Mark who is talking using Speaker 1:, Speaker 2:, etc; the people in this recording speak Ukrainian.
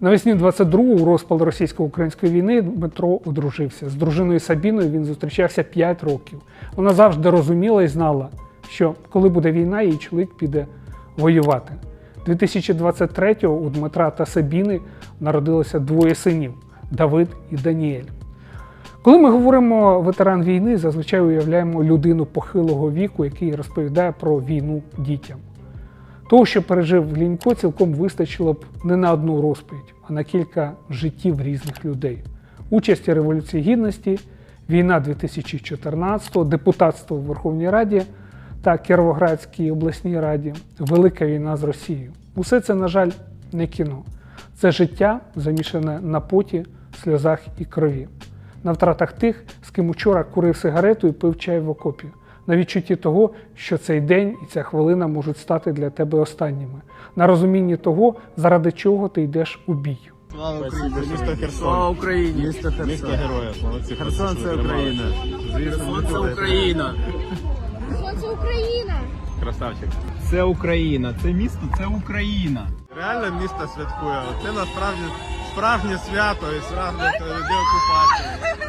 Speaker 1: Навесні 22-го у розпал російсько-української війни Дмитро одружився. З дружиною Сабіною він зустрічався 5 років. Вона завжди розуміла і знала, що коли буде війна, її чоловік піде воювати. 2023-го у Дмитра та Сабіни народилося двоє синів Давид і Даніель. Коли ми говоримо ветеран війни, зазвичай уявляємо людину похилого віку, який розповідає про війну дітям. Того, що пережив Лінько, цілком вистачило б не на одну розповідь, а на кілька життів різних людей. Участь у Революції Гідності, війна 2014-го, депутатство в Верховній Раді та Кіровоградській обласній раді, велика війна з Росією. Усе це, на жаль, не кіно. Це життя, замішане на поті, сльозах і крові. На втратах тих, з ким учора курив сигарету і пив чай в окопі. На відчутті того, що цей день і ця хвилина можуть стати для тебе останніми. На розумінні того, заради чого ти йдеш у бій.
Speaker 2: Слава Україні, місто Херсон.
Speaker 3: Слава Україні!
Speaker 2: Місто Херсон. Місто героїв. Молодці.
Speaker 3: Херсон це Україна.
Speaker 2: Звісно,
Speaker 3: Херсон це Україна!
Speaker 4: Сонце Україна!
Speaker 2: Красавчик.
Speaker 3: Це Україна, це місто, це Україна.
Speaker 2: Реально місто святкує. Це насправді справжнє свято і справжнє де окупація.